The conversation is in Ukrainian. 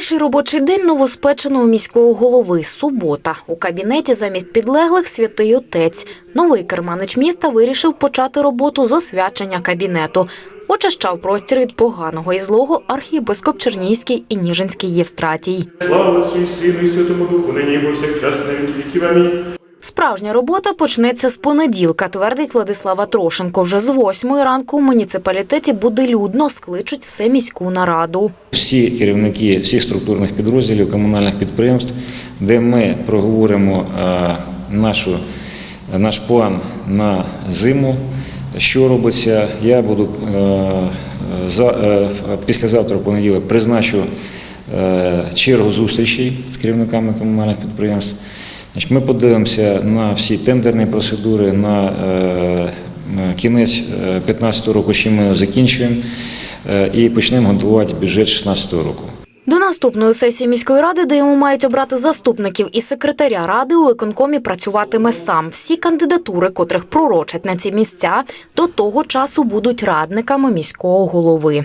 Перший робочий день новоспеченого міського голови – субота. У кабінеті замість підлеглих – святий отець. Новий керманич міста вирішив почати роботу з освячення кабінету. Очищав простір від поганого і злого архієпископ Чернігський і Ніжинський Євстратій. Слава Сину і Святому Духу, нині повсякчас на віки віків. Амінь. Справжня робота почнеться з понеділка, твердить Владислава Трошенко. Вже з восьмої ранку у муніципалітеті буде людно, скличуть все міську нараду. всі керівники всіх структурних підрозділів комунальних підприємств, де ми проговоримо е, нашу, наш план на зиму, що робиться. Я буду е, за, е, післязавтра, понеділок, призначу чергу зустрічей з керівниками комунальних підприємств. Значить, Ми подивимося на всі тендерні процедури, на е, кінець 2015 року, чим ми закінчуємо, е, і почнемо готувати бюджет 2016 року. До наступної сесії міської ради, де йому мають обрати заступників і секретаря ради, у виконкомі працюватиме сам. Всі кандидатури, котрих пророчать на ці місця, до того часу будуть радниками міського голови.